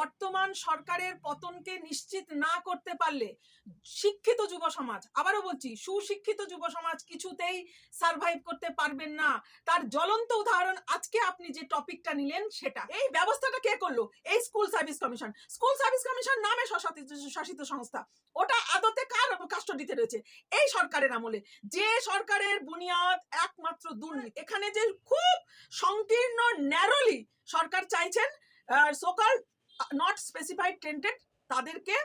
বর্তমান সরকারের পতনকে নিশ্চিত না করতে পারলে শিক্ষিত যুব সমাজ, আবারও বলছি, সুশিক্ষিত যুব সমাজ কিছুতেই সার্ভাইভ করতে পারবেন না। তার জ্বলন্ত উদাহরণ আজকে আপনি যে টপিকটা নিলেন সেটা। এই ব্যবস্থাটা কে করল? এই school service commission school service commission নামে শাসিত সংস্থা। ওটা আদতে কার কাস্টডিতে রয়েছে? এই সরকারের আমলে। যে সরকারের বুনিয়াদ একমাত্র দুর্নীতি। এখানে যে খুব সংকীর্ণ ন্যারোলি সরকার চাইছেন সোকাল নট স্পেসিফাইড টেন্টেড তাদেরকে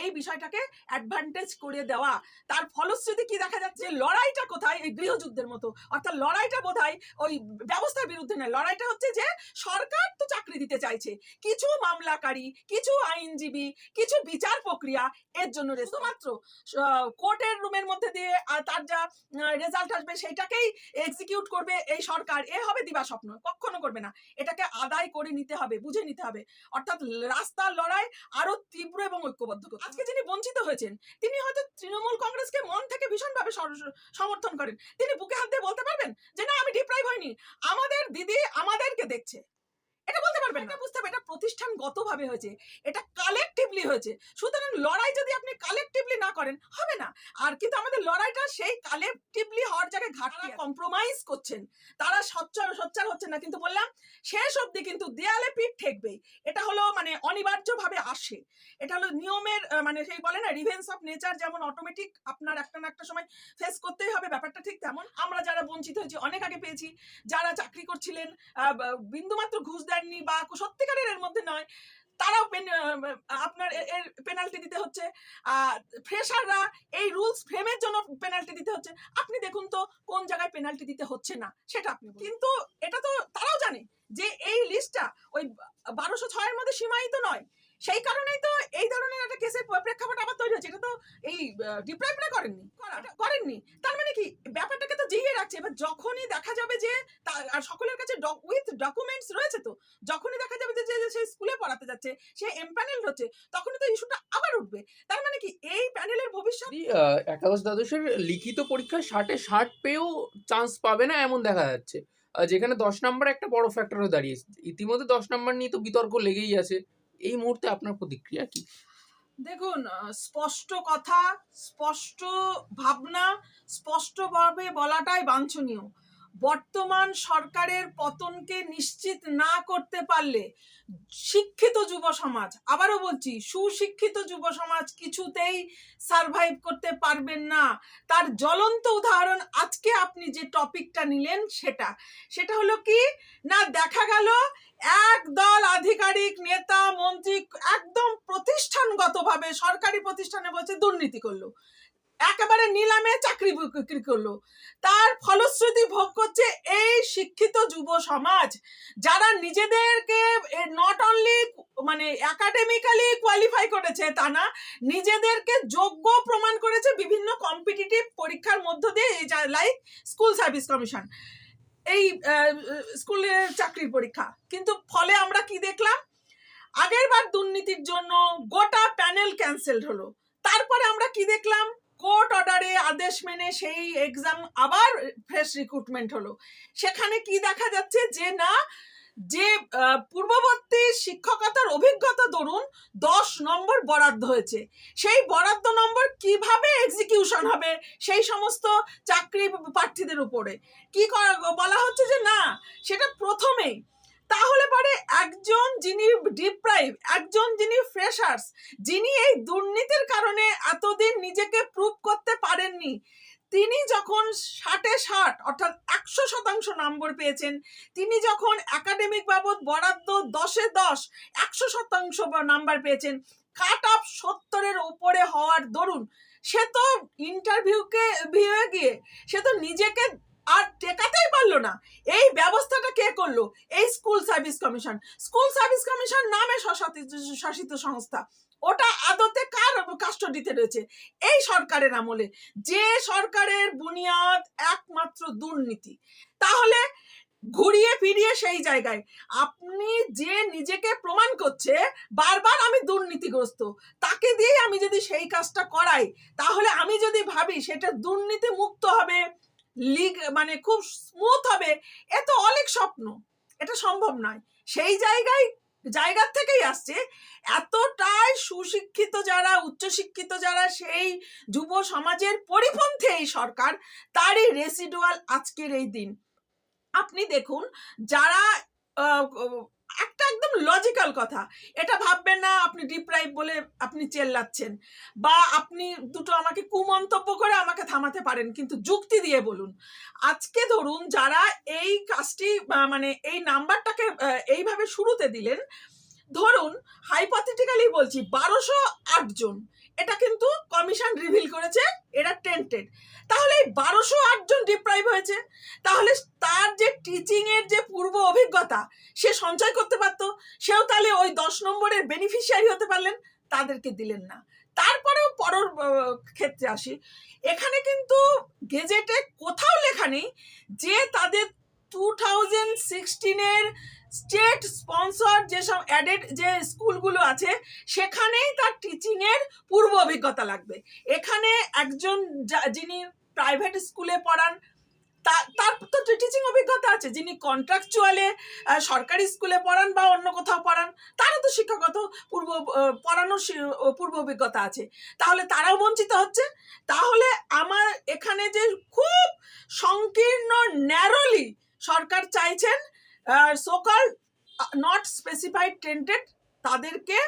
এই বিষয়টাকে অ্যাডভান্টেজ করে দেওয়া। তার ফলশ্রুতি কি দেখা যাচ্ছে? লড়াইটা কোথায়? এই গৃহযুদ্ধের মতো। অর্থাৎ লড়াইটা বোধহয় ওই ব্যবস্থার বিরুদ্ধে নয়। লড়াইটা হচ্ছে যে, সরকার তো চাকরি দিতে চাইছে। কিছু মামলাকারী, কিছু আইনজীবী, কিছু বিচার প্রক্রিয়া এর জন্য শুধুমাত্র কোর্টের রুমের মধ্যে দিয়ে তার যা রেজাল্ট আসবে সেইটাকেই এক্সিকিউট করবে এই সরকার। এ হবে দিবা স্বপ্ন, কখনো করবে না। এটাকে আদায় করে নিতে হবে, বুঝে নিতে হবে। অর্থাৎ রাস্তার লড়াই আরও তীব্র এবং ঐক্যবদ্ধ। আজকে যিনি বঞ্চিত হয়েছেন, তিনি হয়তো তৃণমূল কংগ্রেসকে মন থেকে ভীষণভাবে সমর্থন করেন। তিনি বুকে হাত দিয়ে বলতে পারবেন যে, না, আমি ডিপ্রাইভ হয়নি আমাদের দিদি আমাদেরকে দেখছে। এটা বলতে পারবেন না। বুঝতে হবে এটা প্রতিষ্ঠানগত ভাবে হয়েছে এটা কালেকটিভলি হয়েছে। সুতরাং লড়াই যদি আপনি কালেকটিভলি না করেন হবে না। আর কিন্তু আমাদের লড়াইটা সেই কালেকটিভলি হওয়ার জায়গায় ঘাটরা কম্প্রোমাইজ করছেন। তারা সচ্চার সচ্চার হচ্ছে না। কিন্তু বললাম শেষ অবধি কিন্তু দেয়ালে পিঠ ঠেকবেই। এটা হলো মানে অনিবার্যভাবে আসে। এটা হলো নিয়মের মানে সেই বলে না রিভেন্স অফ নেচার যেমন অটোমেটিক আপনার একটা না একটা সময় ফেস করতেই হবে ব্যাপারটা ঠিক তেমন। আমরা যারা বঞ্চিত হয়েছি অনেক আগে পেয়েছি। যারা চাকরি করছিলেন আহ, বিন্দুমাত্র ঘুষ দেননি বা সত্যিকারের এর মধ্যে নয়। তারাও আপনার এর পেনাল্টি দিতে হচ্ছে। ফ্রেশাররা এই রুলস ফ্রেমের জন্য পেনাল্টি দিতে হচ্ছে। আপনি দেখুন তো কোন জায়গায় পেনাল্টি দিতে হচ্ছে না সেটা আপনি কিন্তু এটা তো তারাও জানে যে এই লিস্টটা ওই বারোশো ছয়ের মধ্যে সীমায়িত নয়। সেই কারণেই তো এই ধরনের একটা কেসের প্রেক্ষাপট আবার তৈরি হচ্ছে এটা তো এই ডিপ্রাইভরা করেননি। করেননি। তার মানে কি? ব্যাপারটাকে তো জিইয়ে রাখছে। এবার যখনই দেখা যাবে যে আর সকলের কাছে উইথ ডকুমেন্টস রয়েছে তো? যখনই দেখা যাবে যে সে স্কুলে পড়াতে যাচ্ছে সে এমপ্যানেল হচ্ছে তখনই তো ইস্যুটা আবার উঠবে। তার মানে কি এই প্যানেলের ভবিষ্যৎ একাদশ দ্বাদশের লিখিত পরীক্ষায় ষাটে ষাট পেয়েও চান্স পাবে না এমন দেখা যাচ্ছে। যেখানে দশ নম্বর একটা বড় ফ্যাক্টর হয়ে দাঁড়িয়েছে ইতিমধ্যে দশ নম্বর নিয়ে তো বিতর্ক লেগেই আছে। এই মুহূর্তে আপনার প্রতিক্রিয়া কি? দেখুন স্পষ্ট কথা স্পষ্ট ভাবনা স্পষ্টভাবে বলাটাই বাঞ্ছনীয়। বর্তমান সরকারের পতনকে নিশ্চিত না করতে পারলে শিক্ষিত যুব সমাজ, আবারও বলছি, সুশিক্ষিত যুব সমাজ কিছুতেই সার্ভাইভ করতে পারবেন না। তার জ্বলন্ত উদাহরণ আজকে আপনি যে টপিকটা নিলেন সেটা। সেটা হলো কি? না, দেখা গেল এক দল আধিকারিক, নেতা, মন্ত্রী একদম প্রতিষ্ঠানগতভাবে, সরকারি প্রতিষ্ঠানে বলছে দুর্নীতি করল। একেবারে নিলামে চাকরি বিক্রি করল। তার ফলশ্রুতি ভোগ করছে এই শিক্ষিত যুব সমাজ। যারা নিজেদেরকে নট অনলি মানে একাডেমিক্যালি কোয়ালিফাই করেছে তা না, নিজেদেরকে যোগ্য প্রমাণ করেছে বিভিন্ন কম্পিটিটিভ পরীক্ষার মধ্য দিয়ে লাইক স্কুল সার্ভিস কমিশন এই স্কুলের চাকরির পরীক্ষা। কিন্তু ফলে আমরা কি দেখলাম? আগের বার দুর্নীতির জন্য গোটা প্যানেল ক্যান্সেল হলো। তারপরে আমরা কি দেখলাম? কোর্ট অর্ডারে আদেশ মেনে সেই এক্সাম আবার ফ্রেশ রিক্রুটমেন্ট হলো। সেখানে কি দেখা যাচ্ছে যে না, যে পূর্ববর্তী শিক্ষকতার অভিজ্ঞতা দরুন দশ নম্বর বরাদ্দ হয়েছে। সেই বরাদ্দ নম্বর কীভাবে এক্সিকিউশন হবে সেই সমস্ত চাকরি প্রার্থীদের উপরে? কি বলা হচ্ছে যে না, সেটা প্রথমেই তাহলে পরে একজন যিনি ডিপ্রাইভ একজন যিনি ফ্রেশার্স যিনি এই দুর্নীতির কারণে এতদিন নিজেকে প্রুভ করতে পারেননি, তিনি যখন ষাটে ষাট, অর্থাৎ একশো শতাংশ নম্বর পেয়েছেন, তিনি যখন একাডেমিক বাবদ বরাদ্দ দশে দশ, একশো শতাংশ নাম্বার পেয়েছেন কাট অফ সত্তরের উপরে হওয়ার দরুন, সে তো ইন্টারভিউকে ভিউয়ে গিয়ে, সে তো নিজেকে আর টেকাতেই পারল না। এই ব্যবস্থাটা কে করল? এই school service commission. School service commission নামে শাসিত সংস্থা। ওটা আদতে কার কাস্টডিতে রয়েছে? এই সরকারের আমলে। যে সরকারের বুনিয়াদ একমাত্র দুর্নীতি। তাহলে ঘুরিয়ে ফিরিয়ে সেই জায়গায়। আপনি যে নিজেকে প্রমাণ করছে, বারবার আমি দুর্নীতিগ্রস্ত। তাকে দিয়ে আমি যদি সেই কাজটা করাই, তাহলে আমি যদি ভাবি সেটা দুর্নীতি মুক্ত হবে। লিগ মানে খুব স্মুথ হবে, এ তো অনেক স্বপ্ন। এটা সম্ভব নয়। সেই জায়গায়, জায়গার থেকেই আসছে, এতটাই সুশিক্ষিত যারা, উচ্চশিক্ষিত যারা, সেই যুব সমাজের পরিপন্থী এই সরকার, তারই রেসিডুয়াল আজকের এই দিন। আপনি দেখুন, যারা একটা একদম লজিক্যাল কথা। এটা ভাববেন না, আপনি ডিপ্রাইভ বলে আপনি চেল্লাচ্ছেন। বা আপনি দুটো আমাকে কুমন্তব্য করে আমাকে থামাতে পারেন, কিন্তু যুক্তি দিয়ে বলুন। আজকে ধরুন যারা এই কাজটি মানে এই নাম্বারটাকে এইভাবে শুরুতে দিলেন, ধরুন হাইপথেটিক্যালি বলছি, বারোশো জন। এটা কিন্তু কমিশন রিভিল করেছে, এরা টেন্টেড। তাহলে এই বারোশো আটজন ডিপ্রাইভ হয়েছে, তাহলে তার যে টিচিংয়ের যে পূর্ব অভিজ্ঞতা, সে সঞ্চয় করতে পারতো, সেও তাহলে ওই দশ নম্বরের বেনিফিশিয়ারি হতে পারলেন, তাদেরকে দিলেন না। তারপরেও পরের ক্ষেত্রে আসি, এখানে কিন্তু গেজেটে কোথাও লেখা নেই যে তাদের টু থাউজেন্ড সিক্সটিনের স্টেট স্পন্সর যেসব অ্যাডেড যে স্কুলগুলো আছে, সেখানেই তার টিচিংয়ের পূর্ব অভিজ্ঞতা লাগবে। এখানে একজন যিনি প্রাইভেট স্কুলে পড়ান তার তো টিচিং অভিজ্ঞতা আছে। যিনি কন্ট্রাকচুয়ালে সরকারি স্কুলে পড়ান বা অন্য কোথাও পড়ান, তারও তো শিক্ষাগত পূর্ব পড়ানোর পূর্ব অভিজ্ঞতা আছে। তাহলে তারাও বঞ্চিত হচ্ছে। তাহলে আমার এখানে যে খুব সংকীর্ণ ন্যারোলি সরকার চাইছেন সোকাল নট স্পেসিফাইড টেন্টেড তাদেরকে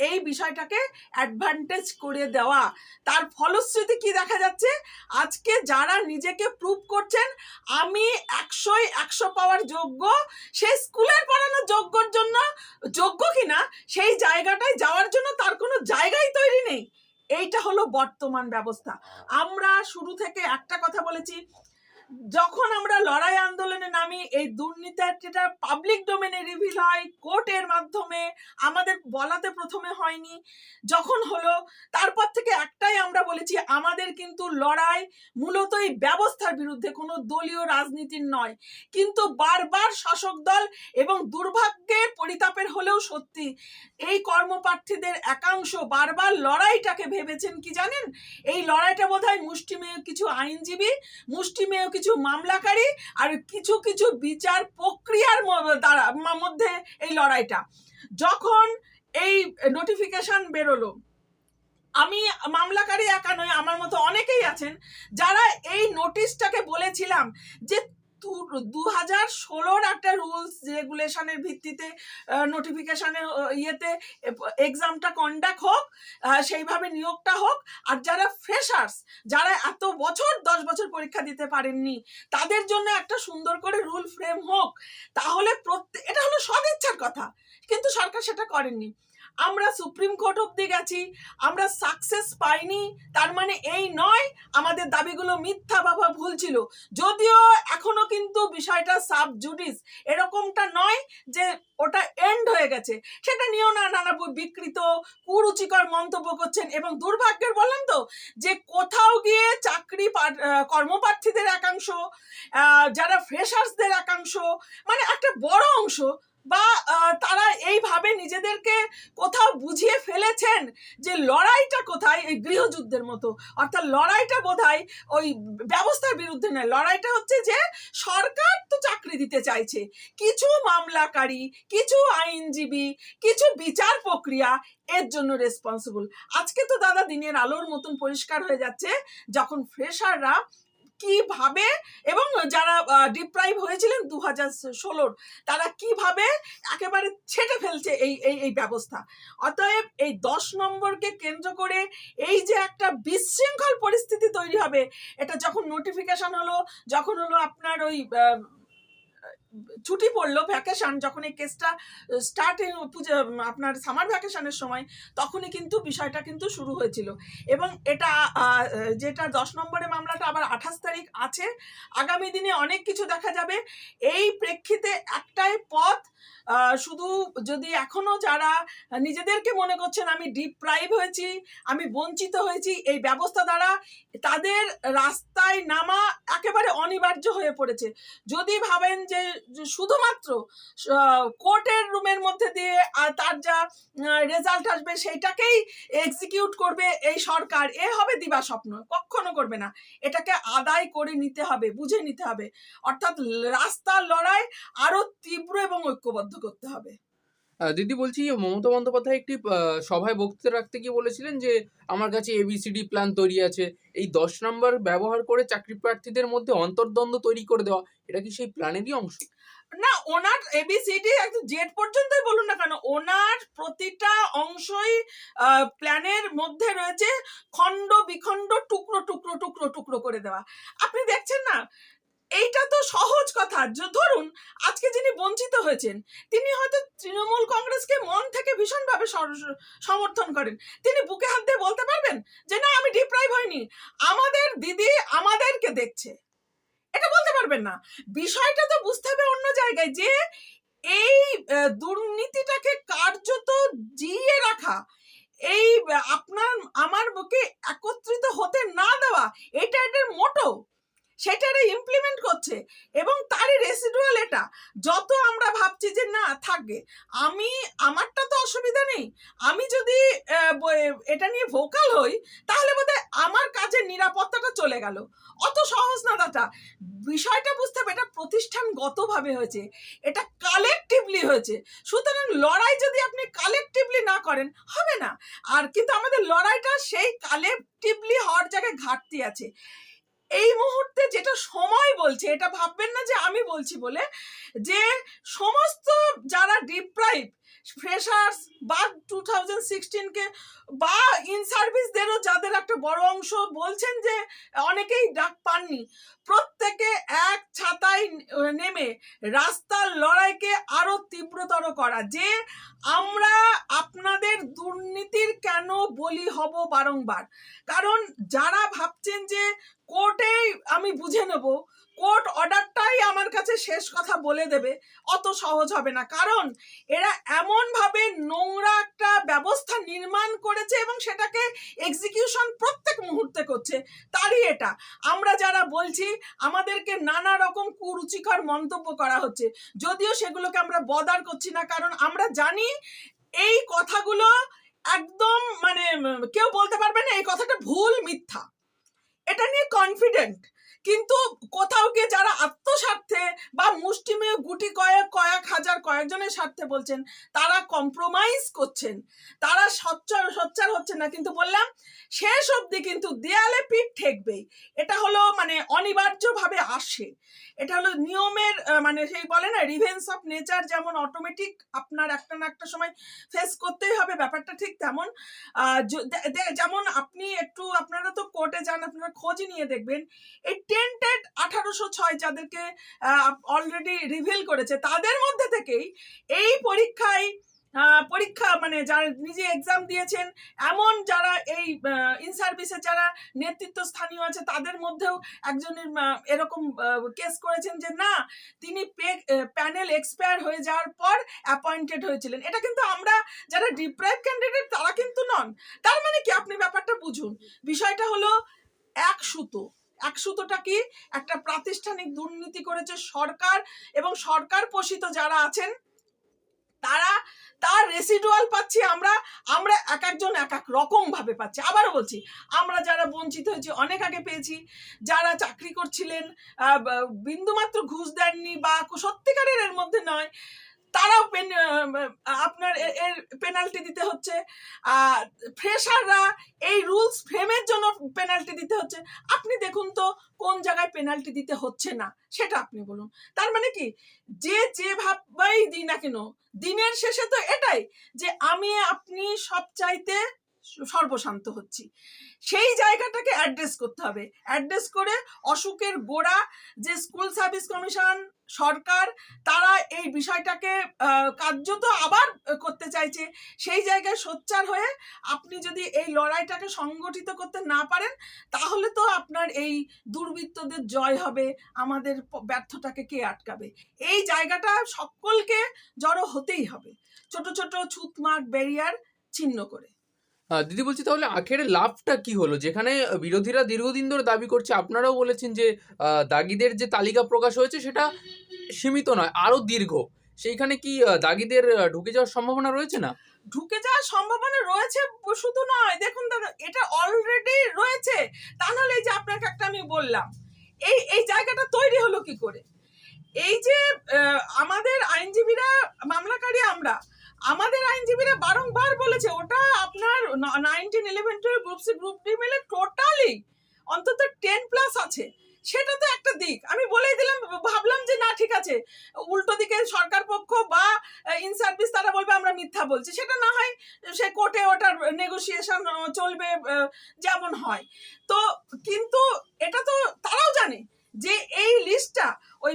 এই বিষয়টাকে অ্যাডভান্টেজ করে দেওয়া। তার ফলশ্রুতি কি দেখা যাচ্ছে? আজকে যারা নিজেকে প্রুভ করছেন, আমি একশোই একশো পাওয়ার যোগ্য, সেই স্কুলের পড়ানোর যোগ্যর জন্য, যোগ্য কিনা, সেই জায়গাটায় যাওয়ার জন্য তার কোনো জায়গাই তৈরি নেই। এইটা হলো বর্তমান ব্যবস্থা। আমরা শুরু থেকে একটা কথা বলেছি যখন আমরা লড়াই আন্দোলনে নামি, এই দুর্নীতিটা পাবলিক ডোমেনে রিভিল হয় কোর্টের মাধ্যমে, আমাদের বলাতে প্রথমে হয়নি। যখন হলো, তারপর থেকে একটাই আমরা বলেছি, আমাদের কিন্তু লড়াই মূলত এই ব্যবস্থার বিরুদ্ধে, কোনো দলীয় রাজনীতির নয়। কিন্তু বারবার শাসক দল এবং দুর্ভাগ্যের পরিতাপের হলেও সত্যি, এই কর্মপ্রার্থীদের একাংশ বারবার লড়াইটাকে ভেবেছেন কি জানেন? এই লড়াইটা বোধহয় মুষ্টিমেয় কিছু আইনজীবী, মুষ্টিমেয় কিছু মামলাকারী আর কিছু কিছু বিচার প্রক্রিয়ার দ্বারা মধ্যে এই লড়াইটা। যখন এই নোটিফিকেশন বেরোলো, আমি মামলাকারী একা নয় আমার মতো অনেকেই আছেন, যারা এই নোটিশটাকে বলেছিলাম যে দু হাজার ষোলোর একটা রুলস রেগুলেশনের ভিত্তিতে নোটিফিকেশনের ইয়েতে এক্সামটা কন্ডাক্ট হোক সেইভাবে নিয়োগটা হোক। আর যারা ফ্রেশার্স যারা এত বছর, দশ বছর পরীক্ষা দিতে পারেননি, তাদের জন্য একটা সুন্দর করে রুল ফ্রেম হোক। তাহলে প্রত্যেক এটা হলো সদিচ্ছার কথা। কিন্তু সরকার সেটা করেননি। আমরা সুপ্রিম কোর্ট অব্দি গেছি, আমরা সাকসেস পাইনি, তার মানে এই নয়, আমাদের দাবিগুলো মিথ্যা বাবা ভুল ছিল। যদিও এখনও কিন্তু বিষয়টা সাব জুডিস এরকমটা নয় যে ওটা এন্ড হয়ে গেছে। সেটা নিয়েও না নানা বিকৃত, কুরুচিকর মন্তব্য করছেন এবং দুর্ভাগ্যের বললাম তো, যে কোথাও গিয়ে চাকরি কর্মপ্রার্থীদের একাংশ যারা ফ্রেশার্সদের একাংশ মানে একটা বড় অংশ বা তারা এইভাবে নিজেদেরকে কোথাও বুঝিয়ে ফেলেছেন যে লড়াইটা কোথায় এই গৃহযুদ্ধের মতো। অর্থাৎ লড়াইটা বোধহয় ওই ব্যবস্থার বিরুদ্ধে নয়। লড়াইটা হচ্ছে যে সরকার তো চাকরি দিতে চাইছে। কিছু মামলাকারী, কিছু আইনজীবী, কিছু বিচার প্রক্রিয়া এর জন্য রেসপন্সিবল আজকে তো দাদা দিনের আলোর মতন পরিষ্কার হয়ে যাচ্ছে। যখন ফ্রেশাররা কীভাবে এবং যারা ডিপ্রাইভ হয়েছিলেন দু হাজার ষোলোর, তারা কীভাবে একেবারে ছেটে ফেলছে এই এই এই ব্যবস্থা? অতএব এই দশ নম্বরকে কেন্দ্র করে এই যে একটা বিশৃঙ্খল পরিস্থিতি তৈরি হবে, এটা যখন নোটিফিকেশন হলো, যখন হলো আপনার ওই ছুটি পড়ল ভ্যাকেশন যখন এই কেসটা স্টার্ট পুজো আপনার সামার ভ্যাকেশনের সময়, তখনই কিন্তু বিষয়টা কিন্তু শুরু হয়েছিল। এবং এটা যেটা দশ নম্বরে মামলাটা আবার আঠাশ তারিখ আছে, আগামী দিনে অনেক কিছু দেখা যাবে। এই প্রেক্ষিতে একটাই পথ শুধু যদি এখনও যারা নিজেদেরকে মনে করছেন আমি ডিপ্রাইভ হয়েছি, আমি বঞ্চিত হয়েছি, এই ব্যবস্থা দ্বারা তাদের রাস্তায় নামা একেবারে অনিবার্য হয়ে পড়েছে। যদি ভাবেন যে শুধুমাত্র কোর্টের রুমের মধ্যে দিয়ে আর তার যা রেজাল্ট আসবে সেইটাকেই এক্সিকিউট করবে এই সরকার, এ হবে দিবা স্বপ্ন, কখনো করবে না। এটাকে আদায় করে নিতে হবে, বুঝে নিতে হবে। অর্থাৎ রাস্তার লড়াই আরও তীব্র এবং ঐক্যবদ্ধ করতে হবে। দিদি বলছি, মমতা বন্দ্যোপাধ্যায় একটি সভায় বক্তৃতা রাখতে গিয়ে বলেছিলেন যে, আমার কাছে এবিসিডি প্ল্যান তৈরি আছে। এই দশ নম্বর ব্যবহার করে চাকরি প্রার্থীদের মধ্যে অন্তর্দ্বন্দ্ব তৈরি করে দেওয়া, এটা কি সেই প্ল্যানেরই অংশ? না, ওনার এবিসিডি একদম জেড পর্যন্তই বলুন না কেন, ওনার প্রতিটা অংশই প্ল্যানের মধ্যে রয়েছে খণ্ড বিখণ্ড টুকরো টুকরো টুকরো টুকরো করে দেওয়া। আপনি দেখছেন না এইটা তো সহজ কথা। ধরুন, আজকে যিনি বঞ্চিত হয়েছেন, তিনি হয়তো তৃণমূল কংগ্রেসকে মন থেকে ভীষণভাবে সমর্থন করেন। তিনি বুকে হাত দিয়ে বলতে পারবেন যে, না, আমি ডিপ্রাইভ হইনি। আমাদের দিদি আমাদেরকে দেখছে। এটা বলতে পারবেন না। বিষয়টা তো বুঝতে হবে অন্য জায়গায় যে, এই দুর্নীতিটাকে কার্যত জিয়ে রাখা, এই, আপনার, আমার বুকে একত্রিত হতে না দেওয়া, এটা এটার মোটো। সেটারে ইমপ্লিমেন্ট করছে এবং তারই রেসিডুয়াল এটা। যত আমরা ভাবছি যে না, থাকবে। আমি, আমারটা তো অসুবিধা নেই। আমি যদি এটা নিয়ে ভোকাল হই, তাহলে বোধহয় আমার কাজের নিরাপত্তাটা চলে গেল। অত সহজ না দাদা। বিষয়টা বুঝতে হবে, এটা প্রতিষ্ঠানগতভাবে হয়েছে। এটা কালেকটিভলি হয়েছে। সুতরাং লড়াই যদি আপনি কালেকটিভলি না করেন, হবে না। আর কিন্তু আমাদের লড়াইটা সেই কালেকটিভলি হওয়ার জায়গায় ঘাটতি আছে। এই মুহূর্তে যেটা সময় বলছে, এটা ভাববেন না যে আমি বলছি বলে, যে সমস্ত যারা ডিপ্রাইভ ফ্রেশার্স বা টু থাউজেন্ড সিক্সটিনকে বা ইন সার্ভিসদেরও যাদের একটা বড় অংশ বলছেন যে অনেকেই ডাক পাননি, প্রত্যেকে এক ছাতায় নেমে রাস্তার লড়াইকে আরও তীব্রতর করা। যে আমরা বলি হব বারংবার। কারণ যারা ভাবছেন যে কোর্টেই আমি বুঝে নেব, কোর্ট অর্ডারটাই আমার কাছে শেষ কথা বলে দেবে, অত সহজ হবে না। কারণ এরা এমনভাবে নোংরা একটা ব্যবস্থা নির্মাণ করেছে এবং সেটাকে এক্সিকিউশন প্রত্যেক মুহূর্তে করছে। তারই এটা। আমরা যারা বলছি, আমাদেরকে নানা রকম কুরুচিকর মন্তব্য করা হচ্ছে। যদিও সেগুলোকে আমরা বদার করছি না, কারণ আমরা জানি এই কথাগুলো একদম মানে কেউ বলতে পারবে না এই কথাটা ভুল মিথ্যা। এটা নিয়ে কনফিডেন্ট কিন্তু কোথাও গিয়ে যারা আত্মস্বার্থে বা মুষ্টিমেয় গুটি কয়েক কয়েক হাজার কয়েকজনের স্বার্থে বলছেন, তারা কম্প্রোমাইজ করছেন। তারা সচ্চার সচ্চার হচ্ছে না। কিন্তু বললাম, শেষ অবধি কিন্তু দেয়ালে পিঠ ঠেকবেই। এটা হলো মানে অনিবার্যভাবে আসে। এটা হলো নিয়মের মানে সেই বলে না রিভেন্স অফ নেচার যেমন অটোমেটিক আপনার একটা না একটা সময় ফেস করতেই হবে, ব্যাপারটা ঠিক তেমন। যেমন আপনি একটু আপনারা কোর্টে যান, আপনারা খোঁজ নিয়ে দেখবেন। এই টেন্টেড আঠারোশো ছয় যাদেরকে অলরেডি রিভিল করেছে, তাদের মধ্যে থেকেই এই পরীক্ষায় পরীক্ষা মানে যারা নিজে এক্সাম দিয়েছেন, এমন যারা এই ইন সার্ভিসে যারা নেতৃত্ব স্থানীয় আছে, তাদের মধ্যেও একজনের এরকম কেস করেছেন যে, না, তিনি প্যানেল এক্সপায়ার হয়ে যাওয়ার পর অ্যাপয়েন্টেড হয়েছিলেন। এটা কিন্তু আমরা যারা ডিপ্রাইভ ক্যান্ডিডেট তারা কিন্তু নন। তার মানে কি? আপনি ব্যাপারটা বুঝুন। বিষয়টা হলো এক সুতো। এক সুতোটা কি? একটা প্রাতিষ্ঠানিক দুর্নীতি করেছে সরকার এবং সরকার পোষিত যারা আছেন তারা, তার রেসিডুয়াল পাচ্ছি আমরা আমরা এক একজন এক এক রকমভাবে পাচ্ছি। আবারও বলছি, আমরা যারা বঞ্চিত হয়েছি, অনেক আগে পেয়েছি, যারা চাকরি করছিলেন বিন্দুমাত্র ঘুষ দেননি বা সত্যিকারের এর মধ্যে নয় তারাও পেন আপনার এর পেনাল্টি দিতে হচ্ছে। ফ্রেশাররা এই রুলস ফ্রেমের জন্য পেনাল্টি দিতে হচ্ছে। আপনি দেখুন তো কোন জায়গায় পেনাল্টি দিতে হচ্ছে না, সেটা আপনি বলুন। তার মানে কি? যে যে ভাববাই দিই না কেন, দিনের শেষে তো এটাই যে আমি, আপনি সব চাইতে সর্বশান্ত হচ্ছি। সেই জায়গাটাকে অ্যাড্রেস করতে হবে। অ্যাড্রেস করে অসুখের গোড়া, যে স্কুল সার্ভিস কমিশন সরকার, তারা এই বিষয়টাকে কার্যত আবার করতে চাইছে। সেই জায়গায় সোচ্চার হয়ে আপনি যদি এই লড়াইটাকে সংগঠিত করতে না পারেন, তাহলে তো আপনার এই দুর্বৃত্তদের জয় হবে, আমাদের ব্যর্থটাকে কে আটকাবে? এই জায়গাটা সকলকে জড়ো হতেই হবে। ছোট ছোট ছুতমাক ব্যারিয়ার ছিন্ন করে। দিদি বলছি তাহলে আখের লাভটা কি হলো? যেখানে বিরোধীরা দীর্ঘদিন ধরে দাবি করছে, আপনারাও বলেছেন যে দাগিদের যে তালিকা প্রকাশ হয়েছে সেটা সীমিত নয়, আরও দীর্ঘ। সেইখানে কি দাগিদের ঢুকে যাওয়ার সম্ভাবনা রয়েছে না? ঢুকে যাওয়ার সম্ভাবনা রয়েছে শুধু নয়। দেখুন দাদা, এটা অলরেডি রয়েছে। তা নাহলে এই যে আপনাকে একটা আমি বললাম, এই এই জায়গাটা তৈরি হলো কি করে? এই যে আমাদের আইনজীবীরা আমরা আমাদের আইনজীবীরা বারংবার বলেছে, ওটা আপনার nineteen eleven twelve group C group D মিলে টোটালি অন্তত টেন প্লাস আছে। সেটা তো একটা দিক। আমি বলেই দিলাম, ভাবলাম যে না, ঠিক আছে। উল্টো দিকে সরকার পক্ষ বা ইন সার্ভিস তারা বলবে, আমরা মিথ্যা বলছি। সেটা না হয় সে কোর্টে ওটার নেগোসিয়েশন চলবে যেমন হয়। তো কিন্তু এটা তো তারাও জানে যে এই লিস্টটা ওই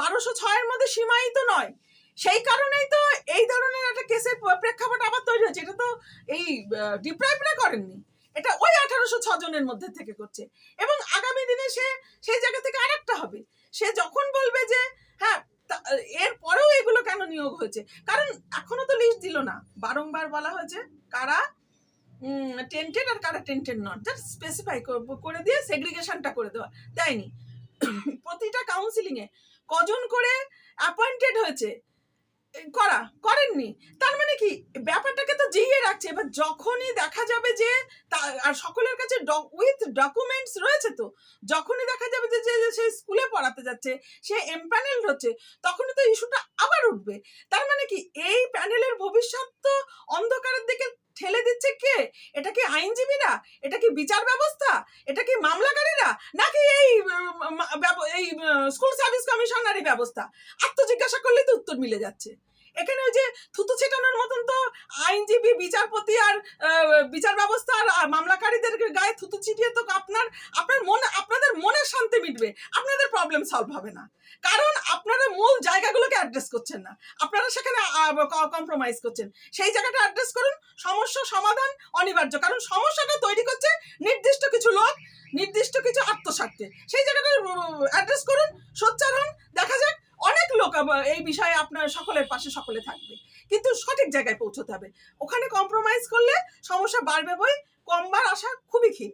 বারোশো ছয়ের মধ্যে সীমায়িত নয়। সেই কারণেই তো এই ধরনের একটা কেসের প্রেক্ষাপট আবার তৈরি হচ্ছে। এটা তো এই ডিপ্রাইভরা করেননি। এটা ওই আঠারোশো জনের মধ্যে থেকে করছে। এবং আগামী দিনে সে, সেই জায়গা থেকে আরেকটা হবে। সে যখন বলবে যে হ্যাঁ এর পরেও এগুলো কেন নিয়োগ হয়েছে? কারণ এখনও তো লিস্ট দিল না। বারংবার বলা হয়েছে, কারা টেন্টেড আর কারা টেন্টেড নট জাস্ট স্পেসিফাই করে দিয়ে সেগ্রিগেশনটা করে দেওয়া। দেয়নি। প্রতিটা কাউন্সিলিংয়ে কজন করে অ্যাপয়েন্টেড হয়েছে? করা, করেননি। তার মানে কি? ব্যাপারটাকে তো জিইয়ে রাখছে। এবার যখনই দেখা যাবে যে আর সকলের কাছে উইথ ডকুমেন্টস রয়েছে তো, যখনই দেখা যাবে যে সে স্কুলে পড়াতে যাচ্ছে, সে এমপ্যানেল হচ্ছে, তখনই তো ইস্যুটা আবার উঠবে। তার মানে কি? এই প্যানেলের ভবিষ্যৎ তো অন্ধকারের দিকে ঠেলে দিচ্ছে কে? এটা কি আইনজীবীরা? এটা কি বিচার ব্যবস্থা? এটা কি মামলাকারীরা? নাকি এই এই স্কুল সার্ভিস কমিশনারি ব্যবস্থা? আত্মজিজ্ঞাসা করলেই তো উত্তর মিলে যাচ্ছে। এখানে ওই যে থুতু ছেটানোর মতন তো আইনজীবী, বিচারপতি আর বিচার ব্যবস্থা আর মামলাকারীদের গায়ে থুতু ছিটিয়ে তো আপনার আপনার মনে, আপনাদের মনের শান্তি মিটবে। আপনাদের প্রবলেম সলভ হবে না। কারণ আপনারা মূল জায়গাগুলোকে অ্যাড্রেস করছেন না। আপনারা সেখানে কম্প্রোমাইজ করছেন। সেই জায়গাটা অ্যাড্রেস করুন, সমস্যা সমাধান অনিবার্য। কারণ সমস্যাটা তৈরি করছে নির্দিষ্ট কিছু লোক, নির্দিষ্ট কিছু আত্মস্বার্থে সেই জায়গাটা অ্যাড্রেস করুন, সোচ্চার হন, দেখা যাক অনেক লোক এই বিষয়ে আপনার সকলের পাশে সকলে থাকবে। কিন্তু সঠিক জায়গায় পৌঁছতে হবে। ওখানে কম্প্রোমাইজ করলে সমস্যা বাড়বে বই, কমবার আশা খুবই ক্ষীণ।